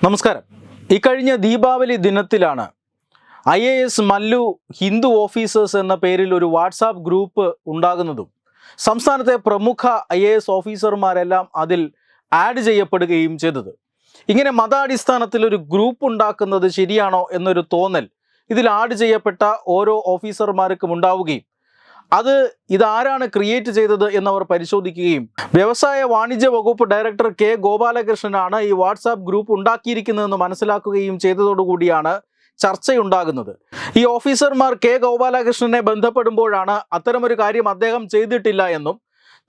നമസ്കാരം. ഇക്കഴിഞ്ഞ ദീപാവലി ദിനത്തിലാണ് I A S Mallu Hindu officers എന്ന പേരിൽ ഒരു വാട്സാപ്പ് ഗ്രൂപ്പ് ഉണ്ടാകുന്നതും സംസ്ഥാനത്തെ പ്രമുഖ ഐ എ എസ് ഓഫീസർമാരെല്ലാം അതിൽ ആഡ് ചെയ്യപ്പെടുകയും ചെയ്തത്. ഇങ്ങനെ മതാടിസ്ഥാനത്തിൽ ഒരു ഗ്രൂപ്പ് ഉണ്ടാക്കുന്നത് ശരിയാണോ എന്നൊരു തോന്നൽ ഇതിൽ ആഡ് ചെയ്യപ്പെട്ട ഓരോ ഓഫീസർമാർക്കും ഉണ്ടാവുകയും അത് ഇതാരാണ് ക്രിയേറ്റ് ചെയ്തത് എന്നവർ പരിശോധിക്കുകയും വ്യവസായ വാണിജ്യ വകുപ്പ് ഡയറക്ടർ കെ ഗോപാലകൃഷ്ണനാണ് ഈ വാട്സാപ്പ് ഗ്രൂപ്പ് ഉണ്ടാക്കിയിരിക്കുന്നതെന്ന് മനസ്സിലാക്കുകയും ചെയ്തതോടുകൂടിയാണ് ചർച്ചയുണ്ടാകുന്നത്. ഈ ഓഫീസർമാർ കെ ഗോപാലകൃഷ്ണനെ ബന്ധപ്പെടുമ്പോഴാണ് അത്തരമൊരു കാര്യം അദ്ദേഹം ചെയ്തിട്ടില്ല എന്നും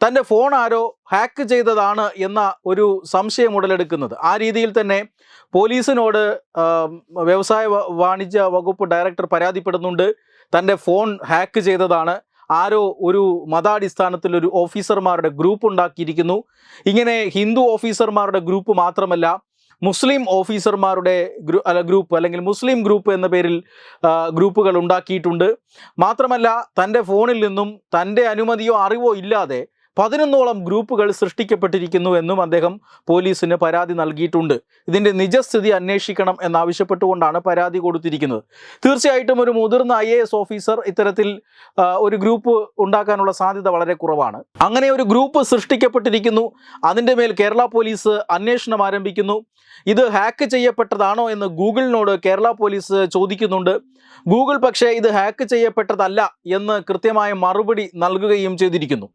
തന്റെ ഫോൺ ആരോ ഹാക്ക് ചെയ്തതാണ് എന്ന ഒരു സംശയം ഉടലെടുക്കുന്നത്. ആ രീതിയിൽ തന്നെ പോലീസിനോട് വ്യവസായ വാണിജ്യ വകുപ്പ് ഡയറക്ടർ പരാതിപ്പെടുന്നുണ്ട്. തന്റെ ഫോൺ ഹാക്ക് ചെയ്തതാണ്. ആരോ ഒരു മതാടിസ്ഥാനത്തിൽ ഒരു ഓഫീസർമാരുടെ ഗ്രൂപ്പ് ഉണ്ടാക്കിയിരിക്കുന്നു. ഇങ്ങനെ ഹിന്ദു ഓഫീസർമാരുടെ ഗ്രൂപ്പ് മാത്രമല്ല മുസ്ലിം ഓഫീസർമാരുടെ ഗ്രൂ അല്ല ഗ്രൂപ്പ് അല്ലെങ്കിൽ മുസ്ലിം ഗ്രൂപ്പ് എന്ന പേരിൽ ഗ്രൂപ്പുകൾ ഉണ്ടാക്കിയിട്ടുണ്ട്. മാത്രമല്ല തന്റെ ഫോണിൽ നിന്നും തന്റെ അനുമതിയോ അറിവോ ഇല്ലാതെ പതിനൊന്നോളം ഗ്രൂപ്പുകൾ സൃഷ്ടിക്കപ്പെട്ടിരിക്കുന്നു എന്നും അദ്ദേഹം പോലീസിന് പരാതി നൽകിയിട്ടുണ്ട്. ഇതിന്റെ നിജസ്ഥിതി അന്വേഷിക്കണം എന്നാവശ്യപ്പെട്ടുകൊണ്ടാണ് പരാതി കൊടുത്തിരിക്കുന്നത്. തീർച്ചയായിട്ടും ഒരു മുതിർന്ന ഐ ഓഫീസർ ഇത്തരത്തിൽ ഒരു ഗ്രൂപ്പ് ഉണ്ടാക്കാനുള്ള സാധ്യത വളരെ കുറവാണ്. അങ്ങനെ ഒരു ഗ്രൂപ്പ് സൃഷ്ടിക്കപ്പെട്ടിരിക്കുന്നു. അതിന്റെ മേൽ കേരള പോലീസ് അന്വേഷണം ആരംഭിക്കുന്നു. ഇത് ഹാക്ക് ചെയ്യപ്പെട്ടതാണോ എന്ന് ഗൂഗിളിനോട് കേരള പോലീസ് ചോദിക്കുന്നുണ്ട്. ഗൂഗിൾ പക്ഷേ ഇത് ഹാക്ക് ചെയ്യപ്പെട്ടതല്ല എന്ന് കൃത്യമായ മറുപടി നൽകുകയും ചെയ്തിരിക്കുന്നു.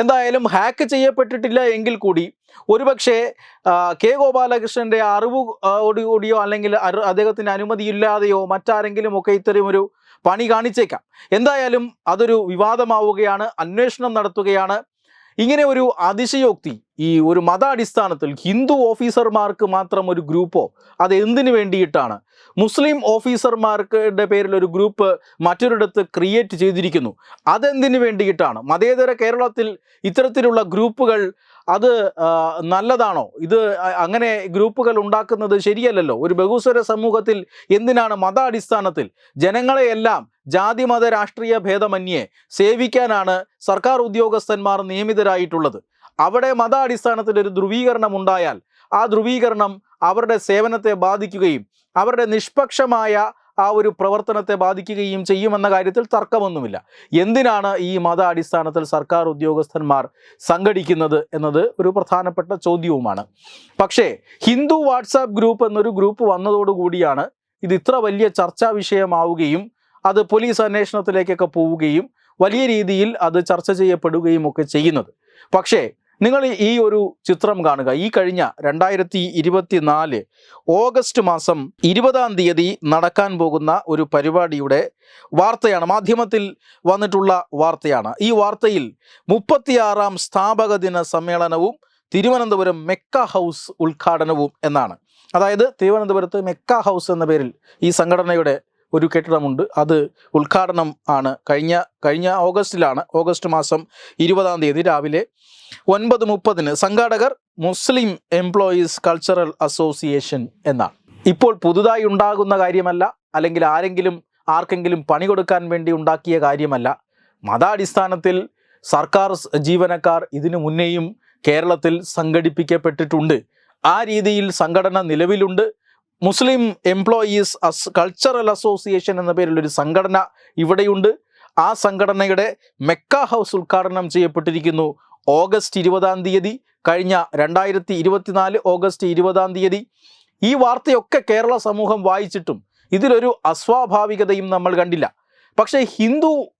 എന്തായാലും ഹാക്ക് ചെയ്യപ്പെട്ടിട്ടില്ല എങ്കിൽ കൂടി ഒരുപക്ഷെ കെ ഗോപാലകൃഷ്ണന്റെ അറിവ് ഓടിയോ അല്ലെങ്കിൽ അദ്ദേഹത്തിന്റെ അദ്ദേഹത്തിന് അനുമതിയില്ലാതെയോ മറ്റാരെങ്കിലും ഒക്കെ ഇത്തരം ഒരു പണി കാണിച്ചേക്കാം. എന്തായാലും അതൊരു വിവാദമാവുകയാണ് അന്വേഷണം നടത്തുകയാണ്. ഇങ്ങനെ ഒരു അതിശയോക്തി ഈ ഒരു മതാടിസ്ഥാനത്തിൽ ഹിന്ദു ഓഫീസർമാർക്ക് മാത്രം ഒരു ഗ്രൂപ്പോ അത് എന്തിനു വേണ്ടിയിട്ടാണ്? മുസ്ലിം ഓഫീസർമാർക്കുടെ പേരിൽ ഒരു ഗ്രൂപ്പ് മറ്റൊരിടത്ത് ക്രിയേറ്റ് ചെയ്തിരിക്കുന്നു. അതെന്തിനു വേണ്ടിയിട്ടാണ്? മതേതര കേരളത്തിൽ ഇത്തരത്തിലുള്ള ഗ്രൂപ്പുകൾ അത് നല്ലതാണോ? ഇത് അങ്ങനെ ഗ്രൂപ്പുകൾ ഉണ്ടാക്കുന്നത് ശരിയല്ലല്ലോ? ഒരു ബഹുസ്വര സമൂഹത്തിൽ എന്തിനാണ് മതാടിസ്ഥാനത്തിൽ ജനങ്ങളെയെല്ലാം ജാതി മത രാഷ്ട്രീയ ഭേദമന്യേ സേവിക്കാനാണ് സർക്കാർ ഉദ്യോഗസ്ഥന്മാർ നിയമിതരായിട്ടുള്ളത്? അവിടെ മതാടിസ്ഥാനത്തിൽ ഒരു ധ്രുവീകരണം ഉണ്ടായാൽ ആ ധ്രുവീകരണം അവരുടെ സേവനത്തെ ബാധിക്കുകയും അവരുടെ നിഷ്പക്ഷമായ ആ ഒരു പ്രവർത്തനത്തെ ബാധിക്കുകയും ചെയ്യുമെന്ന കാര്യത്തിൽ തർക്കമൊന്നുമില്ല. എന്തിനാണ് ഈ മത അടിസ്ഥാനത്തിൽ സർക്കാർ ഉദ്യോഗസ്ഥന്മാർ സംഘടിക്കുന്നത് എന്നത് ഒരു പ്രധാനപ്പെട്ട ചോദ്യവുമാണ്. പക്ഷേ ഹിന്ദു വാട്സാപ്പ് ഗ്രൂപ്പ് എന്നൊരു ഗ്രൂപ്പ് വന്നതോടുകൂടിയാണ് ഇത് ഇത്ര വലിയ ചർച്ചാ വിഷയമാവുകയും അത് പോലീസ് അന്വേഷണത്തിലേക്കൊക്കെ പോവുകയും വലിയ രീതിയിൽ അത് ചർച്ച ചെയ്യപ്പെടുകയും ഒക്കെ ചെയ്യുന്നത്. പക്ഷേ നിങ്ങൾ ഈ ഒരു ചിത്രം കാണുക. ഈ കഴിഞ്ഞ രണ്ടായിരത്തി ഇരുപത്തി നാല് ഓഗസ്റ്റ് മാസം ഇരുപതാം തീയതി നടക്കാൻ പോകുന്ന ഒരു പരിപാടിയുടെ വാർത്തയാണ്. മാധ്യമത്തിൽ വന്നിട്ടുള്ള വാർത്തയാണ്. ഈ വാർത്തയിൽ മുപ്പത്തിയാറാം സ്ഥാപക ദിന സമ്മേളനവും തിരുവനന്തപുരം മെക്ക ഹൗസ് ഉദ്ഘാടനവും എന്നാണ്. അതായത് തിരുവനന്തപുരത്ത് മെക്ക ഹൗസ് എന്ന പേരിൽ ഈ സംഘടനയുടെ ഒരു കെട്ടിടമുണ്ട്. അത് ഉദ്ഘാടനം ആണ്. കഴിഞ്ഞ കഴിഞ്ഞ ഓഗസ്റ്റിലാണ്. ഓഗസ്റ്റ് മാസം ഇരുപതാം തീയതി രാവിലെ ഒൻപത് മുപ്പതിന് സംഘാടകർ മുസ്ലിം എംപ്ലോയീസ് കൾച്ചറൽ അസോസിയേഷൻ എന്നാണ്. ഇപ്പോൾ പുതുതായി ഉണ്ടാകുന്ന കാര്യമല്ല അല്ലെങ്കിൽ ആരെങ്കിലും ആർക്കെങ്കിലും പണി കൊടുക്കാൻ വേണ്ടി ഉണ്ടാക്കിയ കാര്യമല്ല. മതാടിസ്ഥാനത്തിൽ സർക്കാർ ജീവനക്കാർ ഇതിനു മുന്നേയും കേരളത്തിൽ സംഘടിപ്പിക്കപ്പെട്ടിട്ടുണ്ട്. ആ രീതിയിൽ സംഘടന നിലവിലുണ്ട്. Muslim employees as cultural association എന്ന പേരിലൊരു സംഘടന ഇവിടെയുണ്ട്. ആ സംഘടനയുടെ മെക്ക ഹൗസ് ഉദ്ഘാടനം ചെയ്യപ്പെട്ടിരിക്കുന്നു ഓഗസ്റ്റ് ഇരുപതാം തീയതി കഴിഞ്ഞ രണ്ടായിരത്തി ഇരുപത്തിനാല് ഓഗസ്റ്റ് ഇരുപതാം തീയതി. ഈ വാർത്തയൊക്കെ കേരള സമൂഹം വായിച്ചിട്ടും ഇതിലൊരു അസ്വാഭാവികതയും നമ്മൾ കണ്ടില്ല. പക്ഷേ Hindu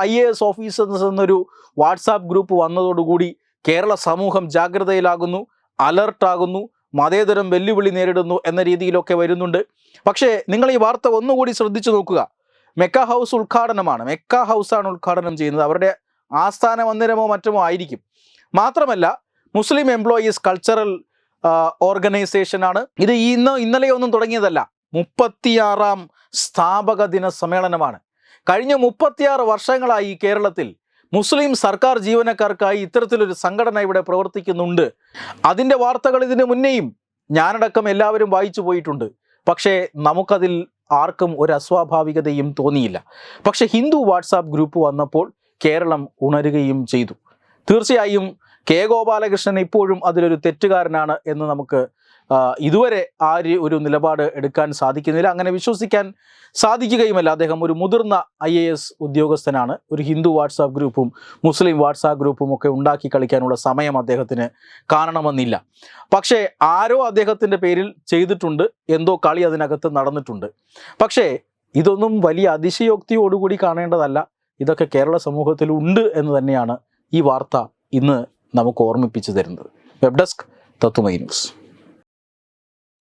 I A S officers എന്നൊരു വാട്സാപ്പ് ഗ്രൂപ്പ് വന്നതോടുകൂടി കേരള സമൂഹം ജാഗ്രതയിലാകുന്നു അലർട്ടാകുന്നു. മതേതരം വെല്ലുവിളി നേരിടുന്നു എന്ന രീതിയിലൊക്കെ വരുന്നുണ്ട്. പക്ഷേ നിങ്ങൾ ഈ വാർത്ത ഒന്നുകൂടി ശ്രദ്ധിച്ചു നോക്കുക. മെക്ക ഹൗസ് ഉദ്ഘാടനമാണ്. മെക്ക ഹൗസാണ് ഉദ്ഘാടനം ചെയ്യുന്നത്. അവരുടെ ആസ്ഥാന മന്ദിരമോ മറ്റുമോ ആയിരിക്കും. മാത്രമല്ല മുസ്ലിം എംപ്ലോയീസ് കൾച്ചറൽ ഓർഗനൈസേഷനാണ്. ഇത് ഇന്ന് ഇന്നലെയൊന്നും തുടങ്ങിയതല്ല. മുപ്പത്തിയാറാം സ്ഥാപക ദിന സമ്മേളനമാണ്. കഴിഞ്ഞ മുപ്പത്തിയാറ് വർഷങ്ങളായി കേരളത്തിൽ മുസ്ലിം സർക്കാർ ജീവനക്കാർക്കായി ഇത്തരത്തിലൊരു സംഘടന ഇവിടെ പ്രവർത്തിക്കുന്നുണ്ട്. അതിന്റെ വാർത്തകൾ ഇതിന് മുന്നേയും ഞാനടക്കം എല്ലാവരും വായിച്ചു പോയിട്ടുണ്ട്. പക്ഷേ നമുക്കതിൽ ആർക്കും ഒരു അസ്വാഭാവികതയും തോന്നിയില്ല. പക്ഷേ ഹിന്ദു വാട്സാപ്പ് ഗ്രൂപ്പ് വന്നപ്പോൾ കേരളം ഉണരുകയും ചെയ്തു. തീർച്ചയായും കെ ഗോപാലകൃഷ്ണൻ ഇപ്പോഴും അതിലൊരു തെറ്റുകാരനാണ് എന്ന് നമുക്ക് ഇതുവരെ ആ ഒരു- നിലപാട് എടുക്കാൻ സാധിക്കുന്നില്ല. അങ്ങനെ വിശ്വസിക്കാൻ സാധിക്കുകയുമല്ല. അദ്ദേഹം ഒരു മുതിർന്ന ഐ ഉദ്യോഗസ്ഥനാണ്. ഒരു ഹിന്ദു വാട്സാപ്പ് ഗ്രൂപ്പും മുസ്ലിം വാട്സാപ്പ് ഗ്രൂപ്പും ഒക്കെ ഉണ്ടാക്കി കളിക്കാനുള്ള സമയം അദ്ദേഹത്തിന് കാണണമെന്നില്ല. പക്ഷേ ആരോ അദ്ദേഹത്തിന്റെ പേരിൽ ചെയ്തിട്ടുണ്ട്. എന്തോ കളി അതിനകത്ത് നടന്നിട്ടുണ്ട്. പക്ഷേ ഇതൊന്നും വലിയ അതിശയോക്തിയോടുകൂടി കാണേണ്ടതല്ല. ഇതൊക്കെ കേരള സമൂഹത്തിൽ ഉണ്ട് എന്ന് തന്നെയാണ് ഈ വാർത്ത ഇന്ന് നമുക്ക് ഓർമ്മിപ്പിച്ചു തരുന്നത്. വെബ് ഡെസ്ക് തത്തുമൈ news.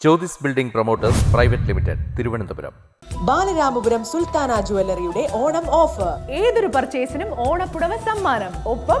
Jyothis building promoters private limited Thiruvananthapuram. Balaramapuram Sulthana ജ്വല്ലറിയുടെ Onam offer. ഏതൊരു പർച്ചേസിനും ഓണപ്പുടവ സമ്മാനം. ഒപ്പം